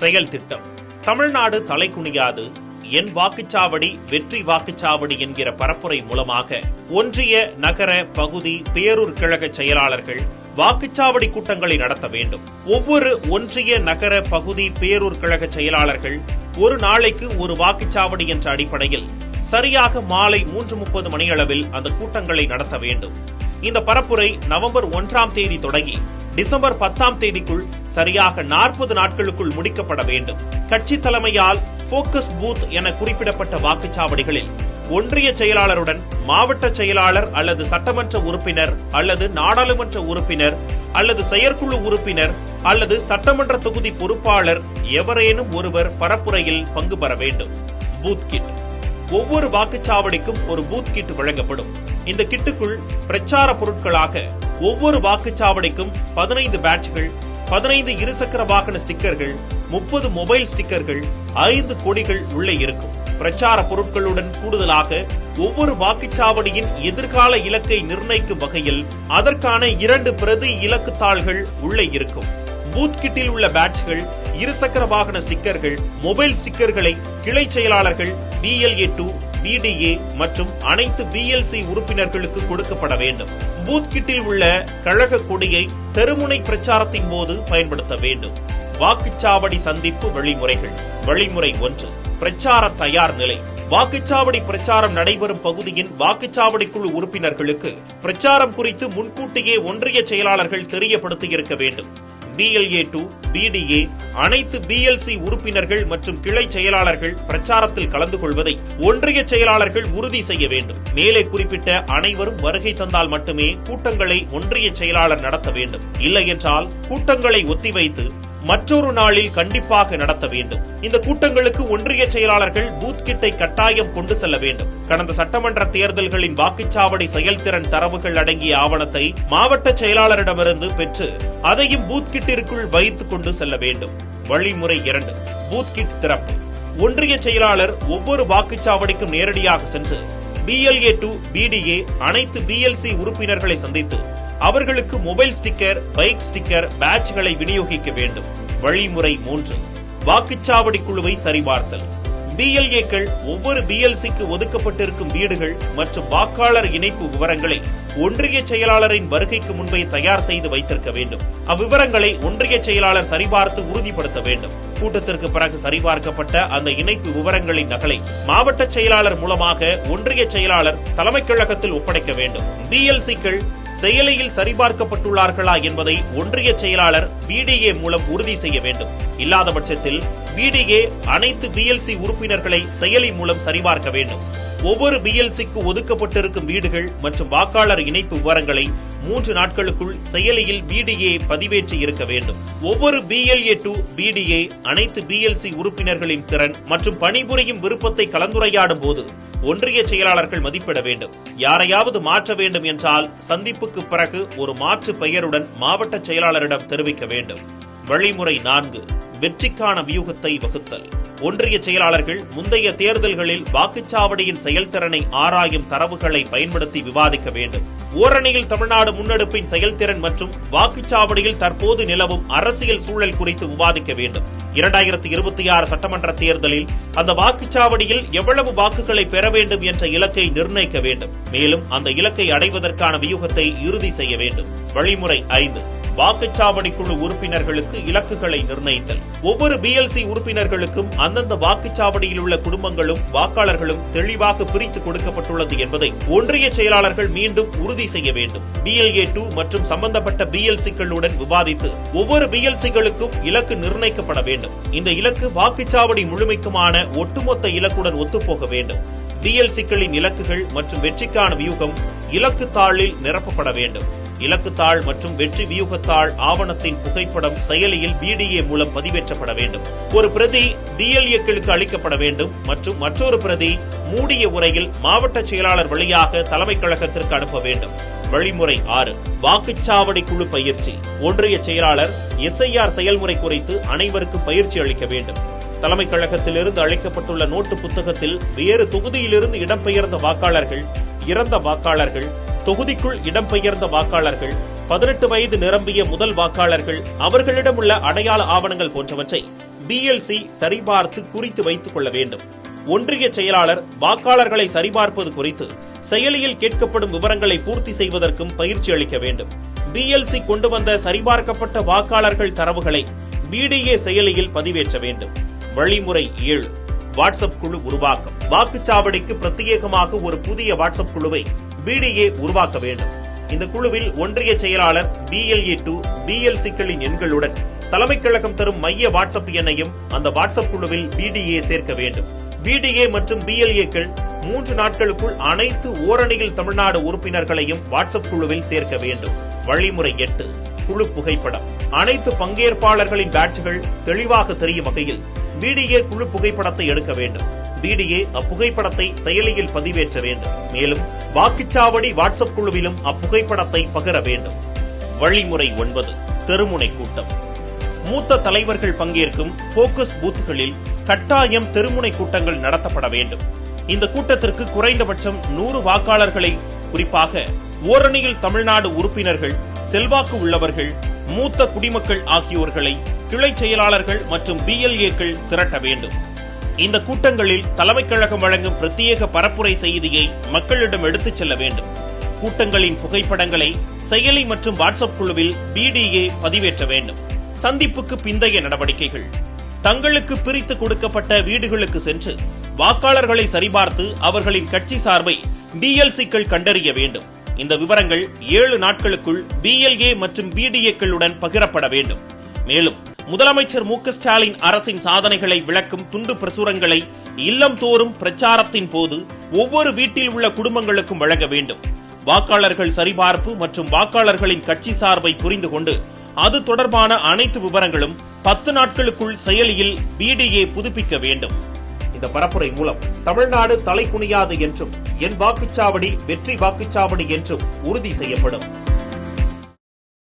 செயல் திட்டம். தமிழ்நாடு தலைகுனியாது என் வாக்குச்சாவடி வெற்றி வாக்குச்சாவடி என்கிற பரப்புரை மூலமாக ஒன்றிய நகர பகுதி பேரூர் கழக செயலாளர்கள் வாக்குச்சாவடி கூட்டங்களை நடத்த வேண்டும். ஒவ்வொரு ஒன்றிய நகர பகுதி பேரூர் கழக செயலாளர்கள் ஒரு நாளைக்கு ஒரு வாக்குச்சாவடி என்ற அடிப்படையில் சரியாக மாலை மூன்று முப்பது மணியளவில் அந்த கூட்டங்களை நடத்த வேண்டும். இந்த பரப்புரை நவம்பர் ஒன்றாம் தேதி தொடங்கி டிசம்பர் பத்தாம் தேதிக்குள் சரியாக நாற்பது நாட்களுக்குள் முடிக்கப்பட வேண்டும். கட்சி தலைமையால் போக்கஸ் பூத் என குறிப்பிடப்பட்ட வாக்குச்சாவடிகளில் ஒன்றிய செயலாளருடன் மாவட்ட செயலாளர் அல்லது சட்டமன்ற உறுப்பினர் அல்லது நாடாளுமன்ற உறுப்பினர் அல்லது செயற்குழு உறுப்பினர் அல்லது சட்டமன்ற தொகுதி பொறுப்பாளர் எவரேனும் ஒருவர் பரப்புரையில் பங்கு பெற வேண்டும். Booth kit. ஒவ்வொரு வாக்குச்சாவடிக்கும் ஒரு பூத் கிட் வழங்கப்படும். இந்த கிட்டுக்குள் பிரச்சார பொருட்களாக ஒவ்வொரு வாக்குச்சாவடிக்கும் பதினைந்து பேட்ச்கள் பதினைந்து இருசக்கர வாகன ஸ்டிக்கர்கள் முப்பது மொபைல் ஸ்டிக்கர்கள் ஐந்து கொடிகள் உள்ளே இருக்கும். பிரச்சார பொருட்களுடன் கூடுதலாக ஒவ்வொரு வாக்குச்சாவடியின் எதிர்கால இலக்கை நிர்ணயிக்கும் வகையில் அதற்கான இரண்டு பிரதி இலக்கு தாள்கள் உள்ளே இருக்கும். பூத் கிட்டில் உள்ள பேட்ச்கள் இருசக்கர வாகன ஸ்டிக்கர்கள் மொபைல் ஸ்டிக்கர்களை கிளை செயலாளர்கள் பிஎல்ஏ டூ பிடிஏ மற்றும் அனைத்து பிஎல்சி உறுப்பினர்களுக்கு கொடுக்கப்பட வேண்டும். பூத் கிட்டில் உள்ள கழக கொடியை தெருமுனை பிரச்சாரத்தின் போது பயன்படுத்த வேண்டும். வாக்குச்சாவடி சந்திப்பு வழிமுறைகள். வழிமுறை ஒன்று. பிரச்சார தயார் நிலை. வாக்குச்சாவடி பிரச்சாரம் நடைபெறும் பகுதியின் வாக்குச்சாவடி குழு உறுப்பினர்களுக்கு பிரச்சாரம் குறித்து முன்கூட்டியே ஒன்றிய செயலாளர்கள் தெரியப்படுத்தியிருக்க வேண்டும். பிஎல்ஏ டூ பிடிஏ அனைத்து பிஎல்சி உறுப்பினர்கள் மற்றும் கிளை செயலாளர்கள் பிரச்சாரத்தில் கலந்து கொள்வதை ஒன்றிய செயலாளர்கள் உறுதி செய்ய வேண்டும். மேலே குறிப்பிட்ட அனைவரும் வருகை தந்தால் மட்டுமே கூட்டங்களை ஒன்றிய செயலாளர் நடத்த வேண்டும். இல்லை என்றால் கூட்டங்களை ஒத்திவைத்து மற்றொரு நாளில் கண்டிப்பாக நடத்த வேண்டும். இந்த கூட்டங்களுக்கு ஒன்றிய செயலாளர்கள் பூத் கிட்டை கட்டாயம் கொண்டு செல்ல வேண்டும். கடந்த சட்டமன்ற தேர்தல்களின் வாக்குச்சாவடி செயல்திறன் தரவுகள் அடங்கிய ஆவணத்தை மாவட்ட செயலாளரிடமிருந்து பெற்று அதையும் பூத் கிட்டிற்குள் வைத்துக் கொண்டு செல்ல வேண்டும். வழிமுறை இரண்டு. பூத் கிட் திறப்பு. ஒன்றிய செயலாளர் ஒவ்வொரு வாக்குச்சாவடிக்கும் நேரடியாக சென்று பிஎல்ஏ டு பிடிஏ அனைத்து பிஎல்சி உறுப்பினர்களை சந்தித்து அவர்களுக்கு மொபைல் ஸ்டிக்கர் பைக் ஸ்டிக்கர் பேட்ச்களை விநியோகிக்க வேண்டும். வழிமுறை மூன்று. வாக்குச்சாவடி குழுவை சரிபார்த்தல். பிஎல்ஏக்கள் ஒவ்வொரு பிஎல்சிக்கு ஒதுக்கப்பட்டிருக்கும் வீடுகள் மற்றும் வாக்காளர் இணைப்பு விவரங்களை ஒன்றிய செயலாளரின் வருகைக்கு முன்பே தயார் செய்து வைத்திருக்க வேண்டும். அவ்விவரங்களை ஒன்றிய செயலாளர் சரிபார்த்து உறுதிப்படுத்த வேண்டும். கூட்டத்திற்கு பிறகு சரிபார்க்கப்பட்ட அந்த இணைப்பு விவரங்களின் நகலை மாவட்ட செயலாளர் மூலமாக ஒன்றிய செயலாளர் தலைமைக் கழகத்தில் ஒப்படைக்க வேண்டும். பிஎல்சிக்கள் செயலியில் சரிபார்க்கப்பட்டுள்ளார்களா என்பதை ஒன்றிய செயலாளர் பிடிஏ மூலம் உறுதி செய்ய வேண்டும். இல்லாத பட்சத்தில் பிடிஏ அனைத்து பிஎல்சி உறுப்பினர்களை செயலி மூலம் சரிபார்க்க வேண்டும். ஒவ்வொரு பிஎல்சிக்கு ஒதுக்கப்பட்டிருக்கும் வீடுகள் மற்றும் வாக்காளர் இணைப்பு விவரங்களை மூன்று நாட்களுக்குள் செயலியில் பிடிஏ பதிவேற்றி இருக்க வேண்டும். ஒவ்வொரு பிஎல்ஏ டு பிடிஏ அனைத்து பிஎல்சி உறுப்பினர்களின் திறன் மற்றும் பணிபுரியும் விருப்பத்தை கலந்துரையாடும் போது ஒன்றிய செயலாளர்கள் மதிப்பிட வேண்டும். யாரையாவது மாற்ற வேண்டும் என்றால் சந்திப்புக்கு பிறகு ஒரு மாற்று பெயருடன் மாவட்ட செயலாளரிடம் தெரிவிக்க வேண்டும். வழிமுறை நான்கு வெற்றிக்கான வியூகத்தை வகுத்தல். ஒன்றிய செயலாளர்கள் முந்தைய தேர்தல்களில் வாக்குச்சாவடியின் செயல்திறனை ஆராயும் தரவுகளை பயன்படுத்தி விவாதிக்க வேண்டும். ஓரணியில் தமிழ்நாடு முன்னெடுப்பின் செயல்திறன் மற்றும் வாக்குச்சாவடியில் தற்போது நிலவும் அரசியல் சூழல் குறித்து விவாதிக்க வேண்டும். இரண்டாயிரத்தி இருபத்தி ஆறு சட்டமன்ற தேர்தலில் அந்த வாக்குச்சாவடியில் எவ்வளவு வாக்குகளை பெற வேண்டும் என்ற இலக்கை நிர்ணயிக்க வேண்டும். மேலும் அந்த இலக்கை அடைவதற்கான வியூகத்தை இறுதி செய்ய வேண்டும். வழிமுறை ஐந்து. வாக்குச்சாவடி குழு உறுப்பினர்களுக்கு இலக்குகளை நிர்ணயித்தல். ஒவ்வொரு பிஎல்சி உறுப்பினர்களுக்கும் அந்தந்த வாக்குச்சாவடியில் உள்ள குடும்பங்களும் வாக்காளர்களும் தெளிவாக பிரித்து கொடுக்கப்பட்டுள்ளது என்பதை ஒன்றிய செயலாளர்கள் மீண்டும் உறுதி செய்ய வேண்டும். பிஎல்ஏ டூ மற்றும் சம்பந்தப்பட்ட பிஎல்சிக்களுடன் விவாதித்து ஒவ்வொரு பிஎல்சிகளுக்கும் இலக்கு நிர்ணயிக்கப்பட வேண்டும். இந்த இலக்கு வாக்குச்சாவடி முழுமைக்குமான ஒட்டுமொத்த இலக்குடன் ஒத்துப்போக வேண்டும். பிஎல்சிக்களின் இலக்குகள் மற்றும் வெற்றிக்கான வியூகம் இலக்கு தாளில் நிரப்பப்பட வேண்டும். இலக்குத்தாள் மற்றும் வெற்றி வியூகத்தாள் ஆவணத்தின் புகைப்படம் செயலியில் பிடிஏ மூலம் பதிவேற்றப்பட வேண்டும். ஒரு பிரதி டிஎல்ஏக்களுக்கு அளிக்கப்பட வேண்டும் மற்றும் மற்றொரு பிரதி மூடிய உரையில் மாவட்ட செயலாளர் வழியாக தலைமை கழகத்திற்கு அனுப்ப வேண்டும். வழிமுறை ஆறு. வாக்குச்சாவடி குழு பயிற்சி. ஒன்றிய செயலாளர் எஸ்ஐஆர் செயல்முறை குறித்து அனைவருக்கும் பயிற்சி அளிக்க வேண்டும். தலைமை கழகத்திலிருந்து அளிக்கப்பட்டுள்ள நோட்டு புத்தகத்தில் வேறு தொகுதியிலிருந்து இடம்பெயர்ந்த வாக்காளர்கள் இறந்த வாக்காளர்கள் தொகுதிக்குள் இடம்பெயர்ந்த வாக்காளர்கள் பதினெட்டு வயது நிரம்பிய முதல் வாக்காளர்கள் அவர்களிடம் உள்ள அடையாள ஆவணங்கள் போன்றவற்றை பிஎல்சி சரிபார்த்து குறித்து வைத்துக் கொள்ள வேண்டும். ஒன்றிய செயலாளர் வாக்காளர்களை சரிபார்ப்பது குறித்து செயலியில் கேட்கப்படும் விவரங்களை பூர்த்தி செய்வதற்கும் பயிற்சி அளிக்க வேண்டும். பிஎல்சி கொண்டு வந்த சரிபார்க்கப்பட்ட வாக்காளர்கள் தரவுகளை பிடிஏ செயலியில் பதிவேற்ற வேண்டும். வழிமுறை ஏழு. வாட்ஸ்அப் குழு உருவாக்கம். வாக்குச்சாவடிக்கு பிரத்யேகமாக ஒரு புதிய வாட்ஸ்அப் குழுவை பிடிஏ உருவாக்க வேண்டும். இந்த குழுவில் ஒன்றிய செயலாளர் பிஎல்ஏ டூ பிஎல்சிக்களின் எண்களுடன் தலைமைக் கழகம் தரும் மைய வாட்ஸ்அப் எண்ணையும் அந்த வாட்ஸ்அப் குழுவில் பிடிஏ சேர்க்க வேண்டும். பிடிஏ மற்றும் பிஎல்ஏக்கள் மூன்று நாட்களுக்குள் அனைத்து ஓரணியில் தமிழ்நாடு உறுப்பினர்களையும் வாட்ஸ்அப் குழுவில் சேர்க்க வேண்டும். வழிமுறை எட்டு குழு புகைப்படம். அனைத்து பங்கேற்பாளர்களின் பேட்ச்கள் தெளிவாக தெரியும் வகையில் பிடிஏ குழு புகைப்படத்தை எடுக்க வேண்டும். பிடிஏ அப்புகைப்படத்தை செயலியில் பதிவேற்ற வேண்டும். மேலும் வாக்குச்சாவடி வாட்ஸ்அப் குழுவிலும் அப்புகைப்படத்தை பகிர வேண்டும். வழிமுறை ஒன்பது தெருமுனை கூட்டம். மூத்த தலைவர்கள் பங்கேற்கும் போக்கஸ் பூத்துகளில் கட்டாயம் தெருமுனை கூட்டங்கள் நடத்தப்பட வேண்டும். இந்த கூட்டத்திற்கு குறைந்தபட்சம் நூறு வாக்காளர்களை குறிப்பாக ஓரணியில் தமிழ்நாடு உறுப்பினர்கள் செல்வாக்கு உள்ளவர்கள் மூத்த குடிமக்கள் ஆகியோர்களை கிளை செயலாளர்கள் மற்றும் பிஎல்ஏக்கள் திரட்ட வேண்டும். இந்த கூட்டங்களில் தலைமைக் கழகம் வழங்கும் பிரத்யேக பரப்புரை செய்தியை மக்களிடம் எடுத்துச் செல்ல வேண்டும். கூட்டங்களின் புகைப்படங்களை செயலி மற்றும் வாட்ஸ்அப் குழுவில் பிடிஏ பதிவேற்ற வேண்டும். சந்திப்புக்கு பிந்தைய நடவடிக்கைகள். தங்களுக்கு பிரித்து கொடுக்கப்பட்ட வீடுகளுக்கு சென்று வாக்காளர்களை சரிபார்த்து அவர்களின் கட்சி சார்பை பிஎல்சிக்கள் கண்டறிய வேண்டும். இந்த விவரங்கள் ஏழு நாட்களுக்குள் பிஎல்ஏ மற்றும் பிடிஏக்களுடன் பகிரப்பட வேண்டும். மேலும் முதலமைச்சர் மு ஸ்டாலின் அரசின் சாதனைகளை விளக்கும் துண்டு பிரசுரங்களை இல்லம் தோறும் பிரச்சாரத்தின் போது ஒவ்வொரு வீட்டில் உள்ள குடும்பங்களுக்கும் வழங்க வேண்டும். வாக்காளர்கள் சரிபார்ப்பு மற்றும் வாக்காளர்களின் கட்சி சார்பை புரிந்து கொண்டு அது தொடர்பான அனைத்து விவரங்களும் பத்து நாட்களுக்குள் செயலியில் பிடிஏ புதுப்பிக்க வேண்டும். இந்த பரப்புரை மூலம் தமிழ்நாடு தலை குனியாது என்றும் என் வாக்குச்சாவடி வெற்றி வாக்குச்சாவடி என்றும் உறுதி செய்யப்படும்.